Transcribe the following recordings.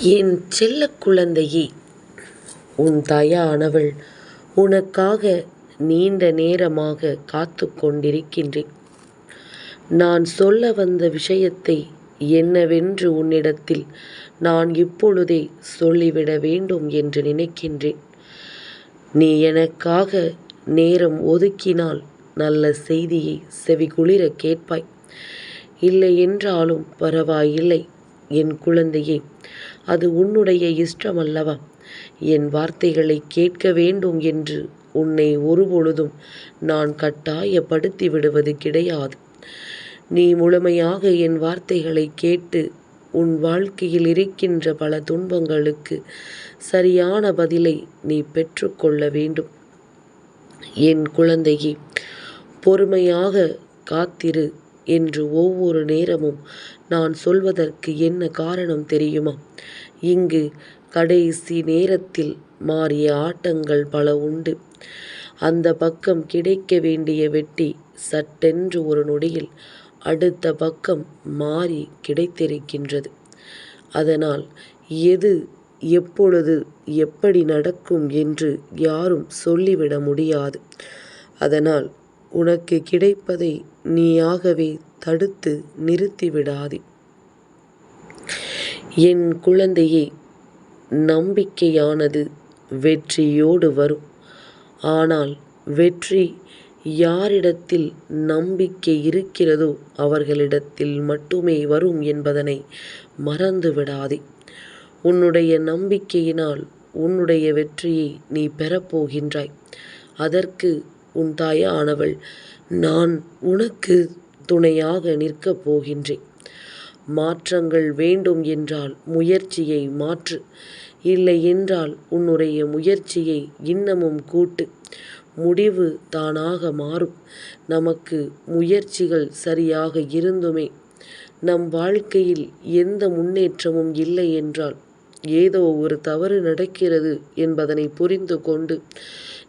என் செல்ல குழந்தையே உன் தாயானவள் உனக்காக நீண்ட நேரமாக காத்து கொண்டிருக்கின்றேன். நான் சொல்ல வந்த விஷயத்தை என்னவென்று உன்னிடத்தில் நான் இப்பொழுதே சொல்லிவிட வேண்டும் என்று நினைக்கின்றேன். நீ எனக்காக நேரம் ஒதுக்கினால் நல்ல செய்தியை செவிகுளிர கேட்பாய். இல்லையென்றாலும் பரவாயில்லை. என் குழந்தையே அது உன்னுடைய இஷ்டம் அல்லவா என் வார்த்தைகளை கேட்க வேண்டும் என்று உன்னை ஒருபொழுதும் நான் கட்டாயப்படுத்தி விடுவது கிடையாது. நீ முழுமையாக என் வார்த்தைகளை கேட்டு உன் வாழ்க்கையில் இருக்கின்ற பல துன்பங்களுக்கு சரியான பதிலை நீ பெற்றுக்கொள்ள வேண்டும். என் குழந்தையே பொறுமையாக காத்திரு. என்று ஒவ்வொரு நேரமும் நான் சொல்வதற்கு என்ன காரணம் தெரியுமா? இங்கு கடைசி நேரத்தில் மாறிய ஆட்டங்கள் பல உண்டு. அந்த பக்கம் கிடைக்க வேண்டிய வெட்டி சட்டென்று ஒரு நொடியில் அடுத்த பக்கம் மாறி கிடைத்திருக்கின்றது. அதனால் எது எப்பொழுது எப்படி நடக்கும் என்று யாரும் சொல்லிவிட முடியாது. அதனால் உனக்கு கிடைப்பதை நீயாகவே தடுத்து நிறுத்திவிடாதே. என் குழந்தையே நம்பிக்கையானது வெற்றியோடு வரும். ஆனால் வெற்றி யாரிடத்தில் நம்பிக்கை இருக்கிறதோ அவர்களிடத்தில் மட்டுமே வரும் என்பதனை மறந்து விடாதே உன்னுடைய நம்பிக்கையினால் உன்னுடைய வெற்றியை நீ பெறப்போகின்றாய். அதற்கு உன் தாயானவள் நான் உனக்கு துணையாக நிற்கப் போகின்றேன். மாற்றங்கள் வேண்டும் என்றால் முயற்சியை மாற்று. இல்லை என்றால் உன்னுடைய முயற்சியை இன்னமும் கூட்டு. முடிவு தானாக மாறும். நமக்கு முயற்சிகள் சரியாக இருந்துமே. நம் வாழ்க்கையில் எந்த முன்னேற்றமும் இல்லை என்றால் ஏதோ ஒரு தவறு நடக்கிறது என்பதனை புரிந்து கொண்டு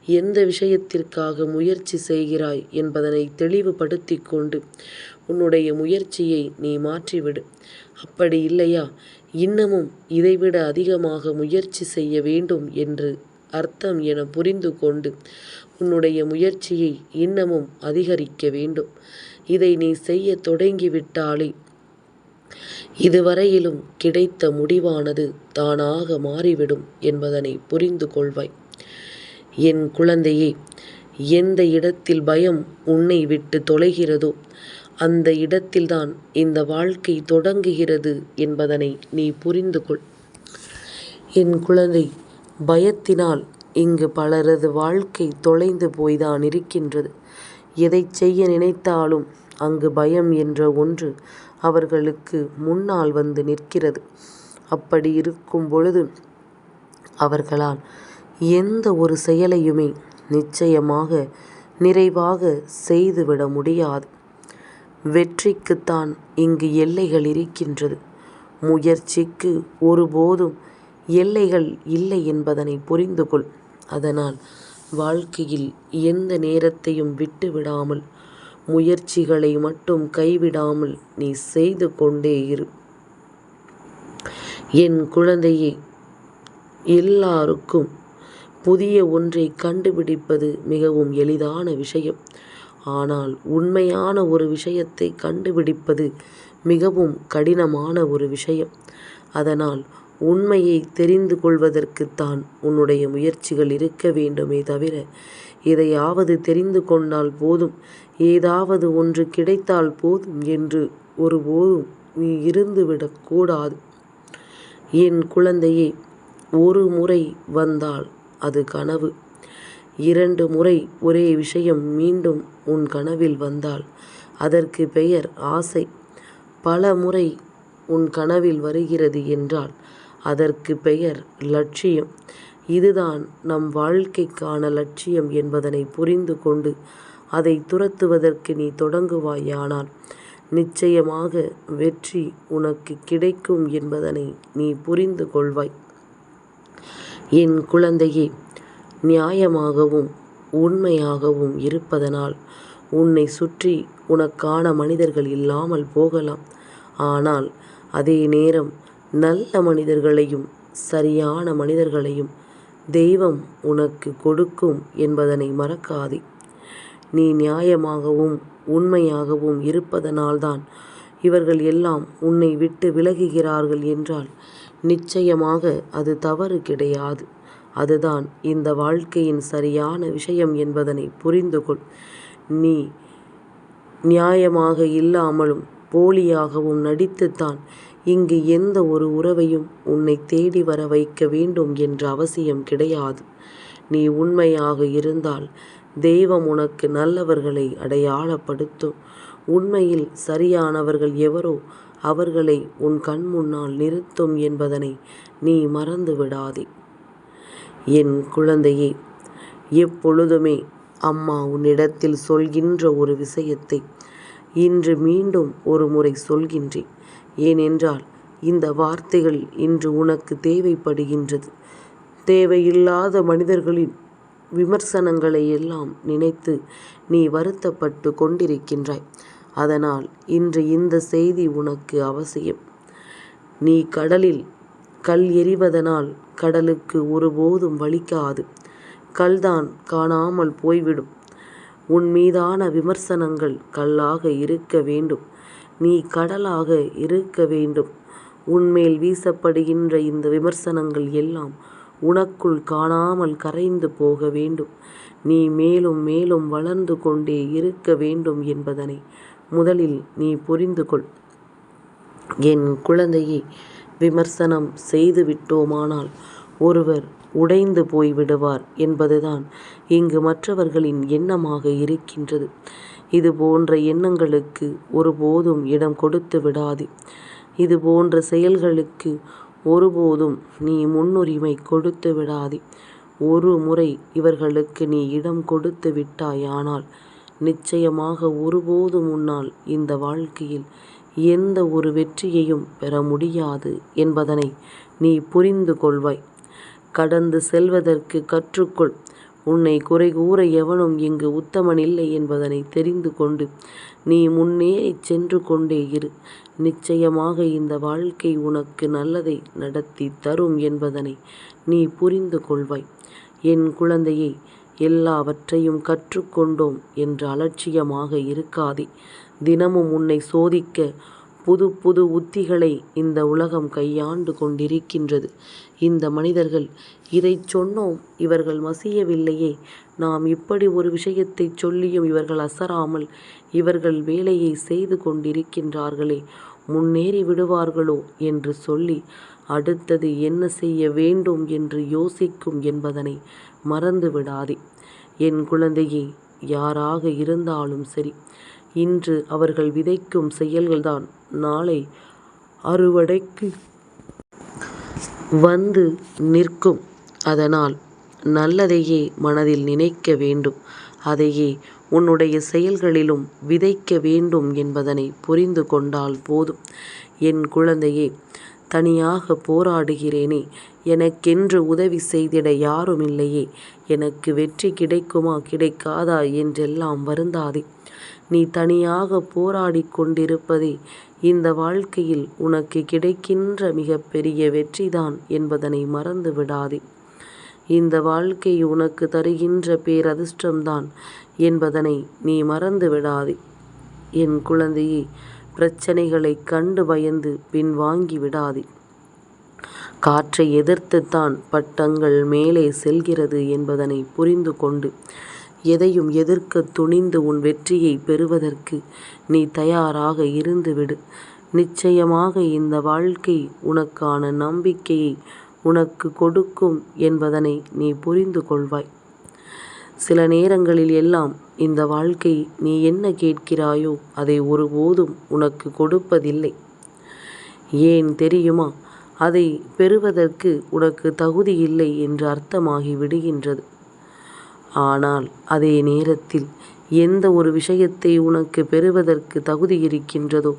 எந்த விஷயத்திற்காக முயற்சி செய்கிறாய் என்பதனை தெளிவுபடுத்தி கொண்டு உன்னுடைய முயற்சியை நீ மாற்றிவிடு. அப்படி இல்லையா? இன்னமும் இதைவிட அதிகமாக முயற்சி செய்ய வேண்டும் என்று அர்த்தம் என புரிந்து கொண்டு உன்னுடைய முயற்சியை இன்னமும் அதிகரிக்க வேண்டும். இதை நீ செய்ய தொடங்கிவிட்டாலே இதுவரையிலும் கிடைத்த முடிவானது தானாக மாறிவிடும் என்பதனை புரிந்து கொள்வாய். என் குழந்தையே எந்த இடத்தில் பயம் உன்னை விட்டு தொலைகிறதோ அந்த இடத்தில்தான் இந்த வாழ்க்கை தொடங்குகிறது என்பதனை நீ புரிந்து கொள். என் குழந்தை பயத்தினால் இங்கு பலரது வாழ்க்கை தொலைந்து போய்தான் இருக்கின்றது. எதை செய்ய நினைத்தாலும் அங்கு பயம் என்ற ஒன்று அவர்களுக்கு முன்னால் வந்து நிற்கிறது. அப்படி இருக்கும் பொழுது அவர்களால் எந்த ஒரு செயலையுமே நிச்சயமாக நிறைவாக செய்துவிட முடியாது. வெற்றிக்குத்தான் இங்கு எல்லைகள் இருக்கின்றது. முயற்சிக்கு ஒருபோதும் எல்லைகள் இல்லை என்பதனை புரிந்து கொள் அதனால் வாழ்க்கையில் எந்த நேரத்தையும் விட்டு விடாமல் முயற்சிகளை மட்டும் கைவிடாமல் நீ செய்து கொண்டே இரு. என் குழந்தையே எல்லாருக்கும் புதிய ஒன்றை கண்டுபிடிப்பது மிகவும் எளிதான விஷயம். ஆனால் உண்மையான ஒரு விஷயத்தை கண்டுபிடிப்பது மிகவும் கடினமான ஒரு விஷயம். அதனால் உண்மையை தெரிந்து கொள்வதற்குத்தான் உன்னுடைய முயற்சிகள் இருக்க வேண்டுமே தவிர எதையாவது தெரிந்து கொண்டால் போதும். ஏதாவது ஒன்று கிடைத்தால் போதும் என்று ஒருபோதும் நீ இருந்துவிடக்கூடாது என் குழந்தையே ஒரு முறை வந்தால் அது கனவு. இரண்டு முறை ஒரே விஷயம் மீண்டும் உன் கனவில் வந்தால். அதற்கு பெயர் ஆசை. பல முறை உன் கனவில் வருகிறது என்றால் அதற்கு பெயர் லட்சியம். இதுதான் நம் வாழ்க்கைக்கான லட்சியம் என்பதனை புரிந்து கொண்டு அதை துரத்துவதற்கு நீ தொடங்குவாயானால் நிச்சயமாக வெற்றி உனக்கு கிடைக்கும் என்பதனை நீ புரிந்து கொள்வாய். என் குழந்தையே நியாயமாகவும் உண்மையாகவும் இருப்பதனால் உன்னை சுற்றி உனக்கான மனிதர்கள் இல்லாமல் போகலாம் ஆனால் அதே நேரம் நல்ல மனிதர்களையும் சரியான மனிதர்களையும் தெய்வம் உனக்கு கொடுக்கும் என்பதனை மறக்காதே. நீ நியாயமாகவும் உண்மையாகவும் இருப்பதனால்தான் இவர்கள் எல்லாம் உன்னை விட்டு விலகுகிறார்கள் என்றால் நிச்சயமாக அது தவறு கிடையாது. அதுதான் இந்த வாழ்க்கையின் சரியான விஷயம் என்பதனை புரிந்து கொள். நீ நியாயமாக இல்லாமலும் போலியாகவும் நடித்துத்தான் இங்கு எந்த ஒரு உறவையும் உன்னை தேடி வர வைக்க வேண்டும் என்ற அவசியம் கிடையாது. நீ உண்மையாக இருந்தால் தெய்வம் உனக்கு நல்லவர்களை அடையாளப்படுத்தும். உண்மையில் சரியானவர்கள் எவரோ அவர்களை உன் கண் முன்னால் நிறுத்தும் என்பதனை நீ மறந்து விடாதே. என் குழந்தையே எப்பொழுதுமே அம்மா உன்னிடத்தில் சொல்கின்ற ஒரு விஷயத்தை இன்று மீண்டும் ஒரு முறை சொல்கின்றேன். ஏனென்றால் இந்த வார்த்தைகள் இன்று உனக்கு தேவைப்படுகின்றது. தேவையில்லாத மனிதர்களின் விமர்சனங்களை எல்லாம் நினைத்து நீ வருத்தப்பட்டு கொண்டிருக்கின்றாய். அதனால் இன்று இந்த செய்தி உனக்கு அவசியம். நீ கடலில் கல் எறிவதனால் கடலுக்கு ஒருபோதும் வலிக்காது. கல்தான் காணாமல் போய்விடும். உன் மீதான விமர்சனங்கள் கல்லாக இருக்க வேண்டும். நீ கடலாக இருக்க வேண்டும். உன்மேல் வீசப்படுகின்ற இந்த விமர்சனங்கள் எல்லாம் உனக்குள் காணாமல் கரைந்து போக வேண்டும். நீ மேலும் மேலும் வளர்ந்து கொண்டே இருக்க வேண்டும் என்பதனை முதலில் நீ புரிந்து கொள். என் குழந்தையை விமர்சனம் செய்து விட்டோமானால் ஒருவர் உடைந்து போய்விடுவார் என்பதுதான் இங்கு மற்றவர்களின் எண்ணமாக இருக்கின்றது. இது போன்ற எண்ணங்களுக்கு ஒருபோதும் இடம் கொடுத்து விடாதே. இது போன்ற செயல்களுக்கு ஒருபோதும் நீ முன்னுரிமை கொடுத்து விடாதே. ஒரு முறை இவர்களுக்கு நீ இடம் கொடுத்து விட்டாயானால் நிச்சயமாக ஒருபோதும் உன்னால் இந்த வாழ்க்கையில் எந்த ஒரு வெற்றியையும் பெற முடியாது என்பதனை நீ புரிந்து கொள்வாய். கடந்து செல்வதற்கு கற்றுக்கொள். உன்னை குறை கூற எவனும் இங்கு உத்தமன் இல்லை என்பதனை தெரிந்து கொண்டு நீ முன்னேறிச் சென்று கொண்டே இரு. நிச்சயமாக இந்த வாழ்க்கை உனக்கு நல்லதை நடத்தித் தரும் என்பதனை நீ புரிந்து கொள்வாய். என் குழந்தையை எல்லாவற்றையும் கற்றுக்கொண்டோம் என்று அலட்சியமாக இருக்காதே. தினமும் உன்னை சோதிக்க புது புது உத்திகளை இந்த உலகம் கையாண்டு கொண்டிருக்கின்றது. இந்த மனிதர்கள் இதைச் சொன்னோம் இவர்கள் மசியவில்லையே நாம் இப்படி ஒரு விஷயத்தைச் சொல்லியும் இவர்கள் அசராமல் இவர்கள் வேலையைச் செய்து கொண்டிருக்கின்றார்களே முன்னேறி விடுவார்களோ என்று சொல்லி அடுத்தது என்ன செய்ய வேண்டும் என்று யோசிக்கும் என்பதனை மறந்து விடாதே. என் குழந்தையே யாராக இருந்தாலும் சரி இன்று அவர்கள் விதைக்கும் செயல்கள்தான் நாளை அறுவடைக்கு வந்து நிற்கும். அதனால் நல்லதையே மனதில் நினைக்க வேண்டும். அதையே உன்னுடைய செயல்களிலும் விதைக்க வேண்டும் என்பதனை புரிந்து கொண்டால் போதும். என் குழந்தையே தனியாக போராடுகிறேனே எனக்கென்று உதவி செய்திட யாருமில்லையே எனக்கு வெற்றி கிடைக்குமா கிடைக்காதா என்றெல்லாம் வருந்தாதே. நீ தனியாக போராடிக் கொண்டிருப்பதே இந்த வாழ்க்கையில் உனக்கு கிடைக்கின்ற மிகப்பெரிய வெற்றிதான் என்பதனை மறந்து விடாதே. இந்த வாழ்க்கை உனக்கு தருகின்ற பேரதிர்ஷ்டம்தான் என்பதனை நீ மறந்து விடாதே. என் குழந்தையே பிரச்சனைகளை கண்டு பயந்து பின்வாங்கி விடாதே. காற்றை எதிர்த்துத்தான் பட்டங்கள் மேலே செல்கிறது என்பதனை புரிந்து கொண்டு எதையும் எதிர்க்கத் துணிந்து உன் வெற்றியை பெறுவதற்கு நீ தயாராக இருந்துவிடு நிச்சயமாக இந்த வாழ்க்கை உனக்கான நம்பிக்கையை உனக்கு கொடுக்கும் என்பதனை நீ புரிந்து கொள்வாய். சில நேரங்களில் எல்லாம் இந்த வாழ்க்கை நீ என்ன கேட்கிறாயோ அதை ஒருபோதும் உனக்கு கொடுப்பதில்லை. ஏன் தெரியுமா? அதை பெறுவதற்கு உனக்கு தகுதி இல்லை என்று அர்த்தமாகி விடுகின்றது. ஆனால் அதே நேரத்தில் எந்த ஒரு விஷயத்தை உனக்கு பெறுவதற்கு தகுதி இருக்கின்றதோ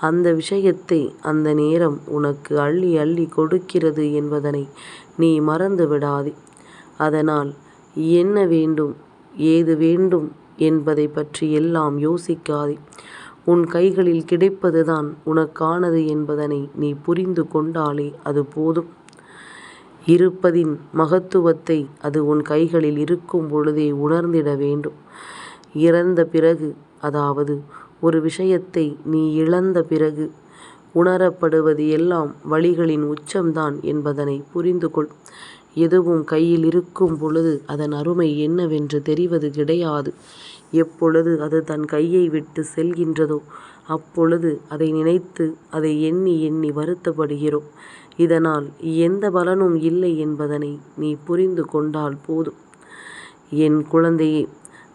அந்த விஷயத்தை அந்த நேரம் உனக்கு அள்ளி அள்ளி கொடுக்கிறது என்பதனை நீ மறந்து விடாதே. அதனால் என்ன வேண்டும் ஏது வேண்டும் என்பதை பற்றி எல்லாம் யோசிக்காதே. உன் கைகளில் கிடைப்பதுதான் உனக்கானது என்பதனை நீ புரிந்து கொண்டாலே அது போதும். இருப்பதின் மகத்துவத்தை அது உன் கைகளில் இருக்கும் பொழுதே உணர்ந்திட வேண்டும். இறந்த பிறகு அதாவது ஒரு விஷயத்தை நீ இழந்த பிறகு உணரப்படுவது எல்லாம் வழிகளின் உச்சம்தான் என்பதனை புரிந்து கொள். எதுவும் கையில் இருக்கும் பொழுது அதன் அருமை என்னவென்று தெரிவது கிடையாது. எப்பொழுது அது தன் கையை விட்டு செல்கின்றதோ அப்பொழுது அதை நினைத்து அதை எண்ணி எண்ணி வருத்தப்படுகிறோம். இதனால் எந்த பலனும் இல்லை என்பதனை நீ புரிந்து கொண்டால் போதும். என் குழந்தையே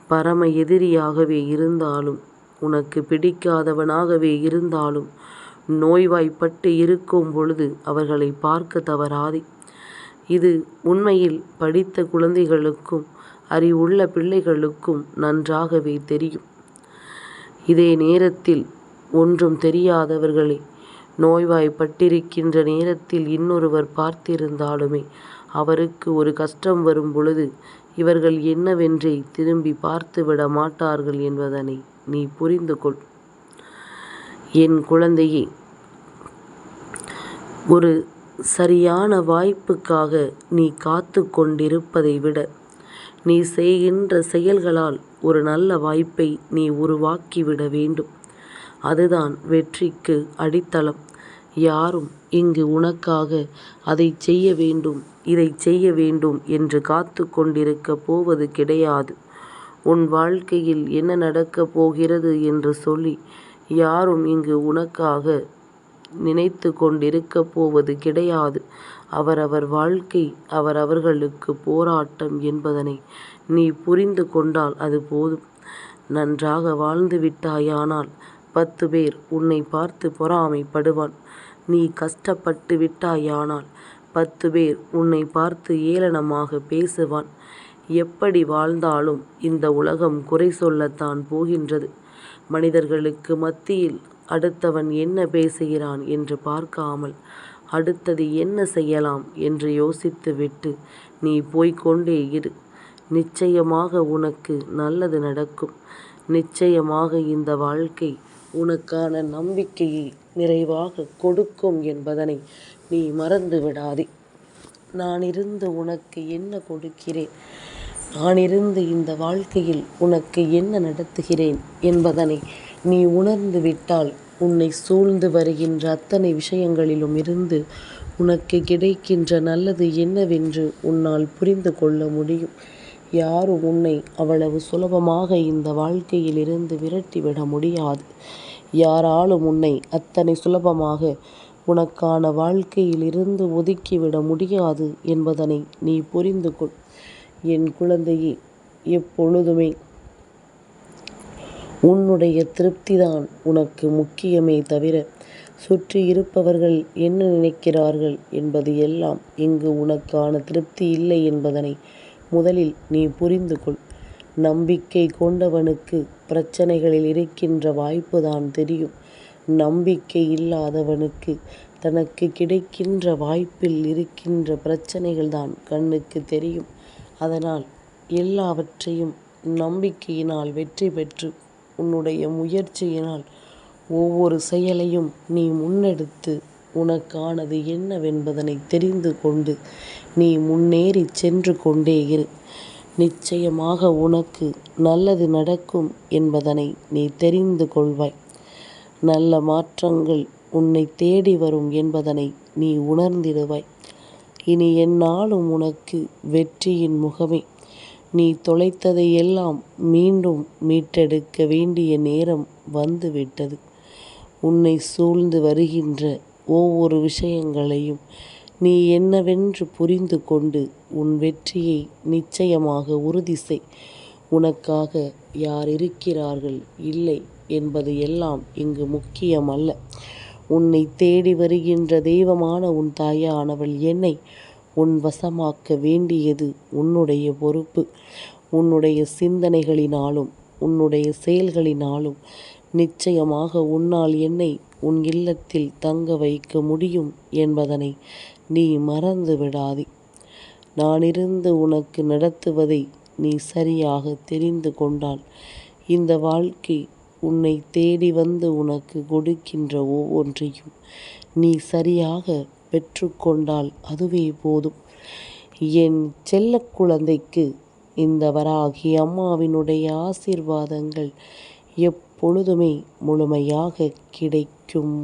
பரம எதிரியாகவே இருந்தாலும் உனக்கு பிடிக்காதவனாகவே இருந்தாலும் நோய்வாய்ப்பட்டு இருக்கும் பொழுது அவர்களை பார்க்க தவறாதே. இது உண்மையில் படித்த குழந்தைகளுக்கும் அறிவுள்ள பிள்ளைகளுக்கும் நன்றாகவே தெரியும். இதே நேரத்தில் ஒன்றும் தெரியாதவர்களே நோய்வாய்ப்பட்டிருக்கின்ற நேரத்தில் இன்னொருவர் பார்த்திருந்தாலுமே அவருக்கு ஒரு கஷ்டம் வரும் பொழுது இவர்கள் என்னவென்றே திரும்பி பார்த்துவிட மாட்டார்கள் என்பதனை நீ புரிந்து கொள். என் குழந்தையே ஒரு சரியான வாய்ப்புக்காக நீ காத்து கொண்டிருப்பதை விட நீ செய்கின்ற செயல்களால் ஒரு நல்ல வாய்ப்பை நீ உருவாக்கிவிட வேண்டும். அதுதான் வெற்றிக்கு அடித்தளம். யாரும் இங்கு உனக்காக அதைச் செய்ய வேண்டும் இதை செய்ய வேண்டும் என்று காத்து கொண்டிருக்க போவது கிடையாது. உன் வாழ்க்கையில் என்ன நடக்கப் போகிறது என்று சொல்லி யாரும் இங்கு உனக்காக நினைத்து கொண்டிருக்கப் போவது கிடையாது. அவரவர் வாழ்க்கை அவரவர்களுக்கு போராட்டம் என்பதனை நீ புரிந்து கொண்டால் அது போதும். நன்றாக வாழ்ந்து விட்டாயானால் பத்து பேர் உன்னை பார்த்து பொறாமைப்படுவான். நீ கஷ்டப்பட்டு விட்டாயானால் பத்து பேர் உன்னை பார்த்து ஏளனமாக பேசுவான். எப்படி வாழ்ந்தாலும் இந்த உலகம் குறை சொல்லத்தான் போகின்றது. மனிதர்களுக்கு மத்தியில் அடுத்தவன் என்ன பேசுகிறான் என்று பார்க்காமல் அடுத்தது என்ன செய்யலாம் என்று யோசித்துவிட்டு நீ போய்கொண்டே இரு. நிச்சயமாக உனக்கு நல்லது நடக்கும். நிச்சயமாக இந்த வாழ்க்கை உனக்கான நம்பிக்கையை நிறைவாக கொடுக்கும் என்பதனை நீ மறந்து விடாதே. நானிருந்து உனக்கு என்ன கொடுக்கிறேன் நானிருந்து இந்த வாழ்க்கையில் உனக்கு என்ன நடத்துகிறேன் என்பதனை நீ உணர்ந்து விட்டால் உன்னை சூழ்ந்து வருகின்ற அத்தனை விஷயங்களிலும் இருந்து உனக்கு கிடைக்கின்ற நல்லது என்னவென்று உன்னால் புரிந்து கொள்ள முடியும். யாரும் உன்னை அவ்வளவு சுலபமாக இந்த வாழ்க்கையில் இருந்து விரட்டிவிட முடியாது. யாராலும் உன்னை அத்தனை சுலபமாக உனக்கான வாழ்க்கையில் இருந்து ஒதுக்கிவிட முடியாது என்பதனை நீ புரிந்து கொள். என் குழந்தையே எப்பொழுதுமே உன்னுடைய திருப்திதான் உனக்கு முக்கியமே தவிர சுற்றி இருப்பவர்கள் என்ன நினைக்கிறார்கள் என்பது எல்லாம் இங்கு உனக்கான திருப்தி இல்லை என்பதனை முதலில் நீ புரிந்து கொள். நம்பிக்கை கொண்டவனுக்கு பிரச்சனைகளில் இருக்கின்ற வாய்ப்பு தான் தெரியும். நம்பிக்கை இல்லாதவனுக்கு தனக்கு கிடைக்கின்ற வாய்ப்பில் இருக்கின்ற பிரச்சனைகள்தான் கண்ணுக்கு தெரியும். அதனால் எல்லாவற்றையும் நம்பிக்கையினால் வெற்றி பெற்று உன்னுடைய முயற்சியினால் ஒவ்வொரு செயலையும் நீ முன்னெடுத்து உனக்கானது என்னவென்பதனை தெரிந்து கொண்டு நீ முன்னேறிச் சென்று கொண்டே இரு. நிச்சயமாக உனக்கு நல்லது நடக்கும் என்பதனை நீ தெரிந்து கொள்வாய். நல்ல மாற்றங்கள் உன்னை தேடி வரும் என்பதனை நீ உணர்ந்திடுவாய். இனி எந்நாளும் உனக்கு வெற்றியின் முகமே. நீ தொலைத்ததை எல்லாம் மீண்டும் மீட்டெடுக்க வேண்டிய நேரம் வந்துவிட்டது உன்னை சூழ்ந்து வருகின்ற ஒவ்வொரு விஷயங்களையும் நீ என்னவென்று புரிந்து கொண்டு உன் வெற்றியை நிச்சயமாக உறுதி செய். உனக்காக யார் இருக்கிறார்கள் இல்லை என்பது எல்லாம் இங்கு முக்கியமல்ல. உன்னை தேடி வருகின்ற தெய்வமான உன் தாயானவள் என்னை உன் வசமாக்க வேண்டியது உன்னுடைய பொறுப்பு. உன்னுடைய சிந்தனைகளினாலும் உன்னுடைய செயல்களினாலும் நிச்சயமாக உன்னால் என்னை உன் இல்லத்தில் தங்க வைக்க முடியும் என்பதனை நீ மறந்து விடாதே. நானிருந்து உனக்கு நடத்துவதை நீ சரியாக தெரிந்து கொண்டால் இந்த வாழ்க்கை உன்னை தேடி வந்து உனக்கு கொடுக்கின்ற ஒவ்வொன்றையும் நீ சரியாக பெற்றுக்கொண்டால் அதுவே போதும். என் செல்ல குழந்தைக்கு இந்த வராகி அம்மாவினுடைய ஆசீர்வாதங்கள் எப்பொழுதுமே முழுமையாக கிடைக்கும்.